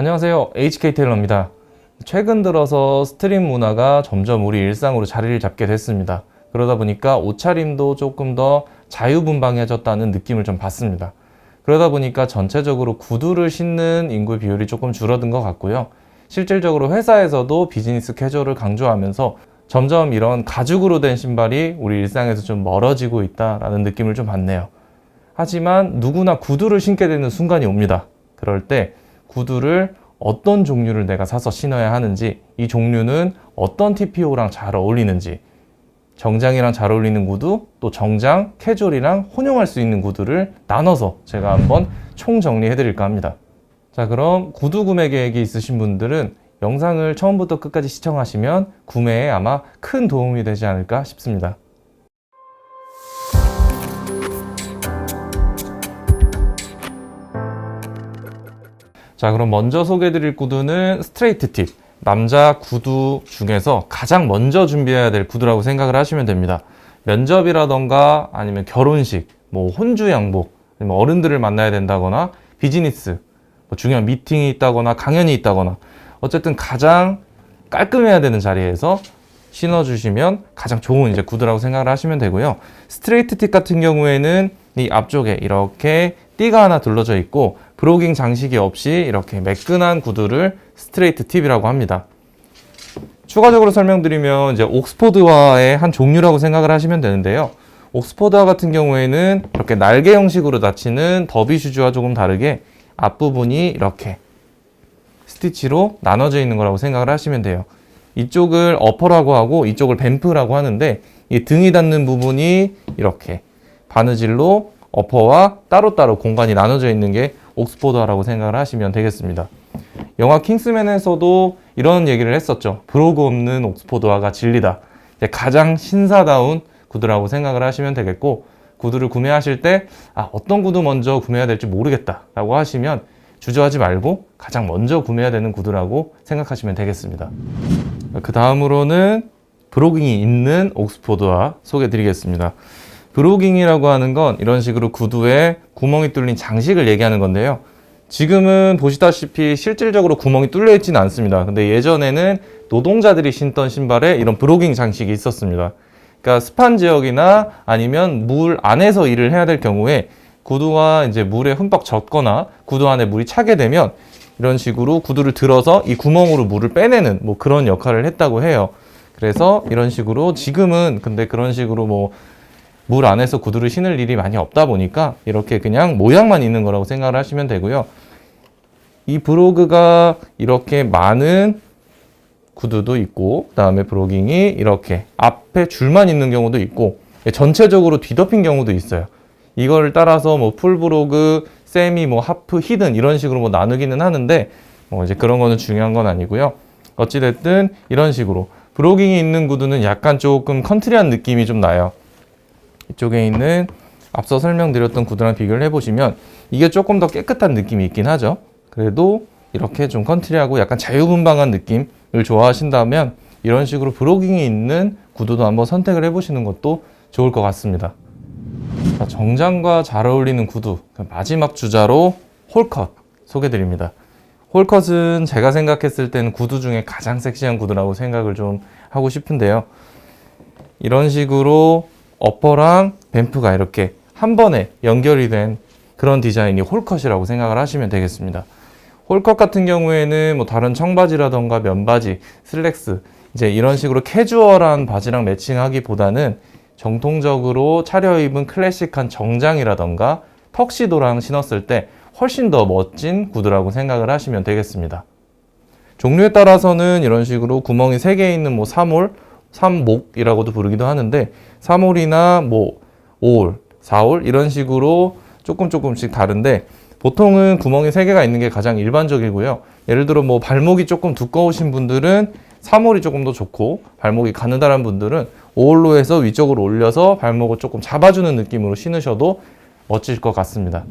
안녕하세요. HK 테일러입니다. 최근 들어서 스트림 문화가 점점 우리 일상으로 자리를 잡게 됐습니다. 그러다 보니까 옷차림도 조금 더 자유분방해졌다는 느낌을 좀 받습니다. 그러다 보니까 전체적으로 구두를 신는 인구 비율이 조금 줄어든 것 같고요. 실질적으로 회사에서도 비즈니스 캐주얼을 강조하면서 점점 이런 가죽으로 된 신발이 우리 일상에서 좀 멀어지고 있다라는 느낌을 좀 받네요. 하지만 누구나 구두를 신게 되는 순간이 옵니다. 그럴 때 구두를 어떤 종류를 내가 사서 신어야 하는지, 이 종류는 어떤 TPO랑 잘 어울리는지, 정장이랑 잘 어울리는 구두, 또 정장, 캐주얼이랑 혼용할 수 있는 구두를 나눠서 제가 한번 총 정리해 드릴까 합니다. 자, 그럼 구두 구매 계획이 있으신 분들은 영상을 처음부터 끝까지 시청하시면 구매에 아마 큰 도움이 되지 않을까 싶습니다. 자, 그럼 먼저 소개해 드릴 구두는 스트레이트 팁. 남자 구두 중에서 가장 먼저 준비해야 될 구두라고 생각을 하시면 됩니다. 면접이라던가 아니면 결혼식, 뭐 혼주 양복, 아니면 어른들을 만나야 된다거나 비즈니스, 뭐 중요한 미팅이 있다거나 강연이 있다거나 어쨌든 가장 깔끔해야 되는 자리에서 신어주시면 가장 좋은 이제 구두라고 생각을 하시면 되고요. 스트레이트 팁 같은 경우에는 이 앞쪽에 이렇게 띠가 하나 둘러져 있고 브로깅 장식이 없이 이렇게 매끈한 구두를 스트레이트 팁이라고 합니다. 추가적으로 설명드리면 이제 옥스포드화의 한 종류라고 생각을 하시면 되는데요. 옥스포드화 같은 경우에는 이렇게 날개 형식으로 닫히는 더비 슈즈와 조금 다르게 앞부분이 이렇게 스티치로 나눠져 있는 거라고 생각을 하시면 돼요. 이쪽을 어퍼라고 하고 이쪽을 뱀프라고 하는데 이 등이 닿는 부분이 이렇게 바느질로 어퍼와 따로따로 공간이 나눠져 있는 게 옥스포드화라고 생각을 하시면 되겠습니다. 영화 킹스맨에서도 이런 얘기를 했었죠. 브로그 없는 옥스포드화가 진리다. 가장 신사다운 구두라고 생각을 하시면 되겠고 구두를 구매하실 때 아, 어떤 구두 먼저 구매해야 될지 모르겠다라고 하시면 주저하지 말고 가장 먼저 구매해야 되는 구두라고 생각하시면 되겠습니다. 그 다음으로는 브로깅이 있는 옥스포드화 소개해 드리겠습니다. 브로깅이라고 하는 건 이런 식으로 구두에 구멍이 뚫린 장식을 얘기하는 건데요. 지금은 보시다시피 실질적으로 구멍이 뚫려 있지는 않습니다. 근데 예전에는 노동자들이 신던 신발에 이런 브로깅 장식이 있었습니다. 그러니까 습한 지역이나 아니면 물 안에서 일을 해야 될 경우에 구두가 이제 물에 흠뻑 젖거나 구두 안에 물이 차게 되면 이런 식으로 구두를 들어서 이 구멍으로 물을 빼내는 뭐 그런 역할을 했다고 해요. 그래서 이런 식으로 지금은 근데 그런 식으로 뭐 물 안에서 구두를 신을 일이 많이 없다 보니까 이렇게 그냥 모양만 있는 거라고 생각을 하시면 되고요. 이 브로그가 이렇게 많은 구두도 있고 그다음에 브로깅이 이렇게 앞에 줄만 있는 경우도 있고 전체적으로 뒤덮인 경우도 있어요. 이걸 따라서 뭐 풀브로그, 세미, 뭐 하프, 히든 이런 식으로 뭐 나누기는 하는데 뭐 이제 그런 거는 중요한 건 아니고요. 어찌됐든 이런 식으로 브로깅이 있는 구두는 약간 조금 컨트리한 느낌이 좀 나요. 이쪽에 있는 앞서 설명드렸던 구두랑 비교를 해보시면 이게 조금 더 깨끗한 느낌이 있긴 하죠. 그래도 이렇게 좀 컨트리하고 약간 자유분방한 느낌을 좋아하신다면 이런 식으로 브로깅이 있는 구두도 한번 선택을 해보시는 것도 좋을 것 같습니다. 자, 정장과 잘 어울리는 구두 그 마지막 주자로 홀컷 소개드립니다. 홀컷은 제가 생각했을 때는 구두 중에 가장 섹시한 구두라고 생각을 좀 하고 싶은데요. 이런 식으로 어퍼랑 뱀프가 이렇게 한 번에 연결이 된 그런 디자인이 홀컷이라고 생각을 하시면 되겠습니다. 홀컷 같은 경우에는 뭐 다른 청바지라던가 면바지, 슬랙스 이제 이런 식으로 캐주얼한 바지랑 매칭하기보다는 정통적으로 차려입은 클래식한 정장이라던가 턱시도랑 신었을 때 훨씬 더 멋진 구두라고 생각을 하시면 되겠습니다. 종류에 따라서는 이런 식으로 구멍이 3개 있는 뭐 3홀, 3목이라고도 부르기도 하는데 3홀이나 뭐 5홀, 4홀 이런 식으로 조금 조금씩 다른데 보통은 구멍이 3개가 있는 게 가장 일반적이고요. 예를 들어 뭐 발목이 조금 두꺼우신 분들은 3홀이 조금 더 좋고 발목이 가느다란 분들은 5홀로 해서 위쪽으로 올려서 발목을 조금 잡아주는 느낌으로 신으셔도 멋질 것 같습니다.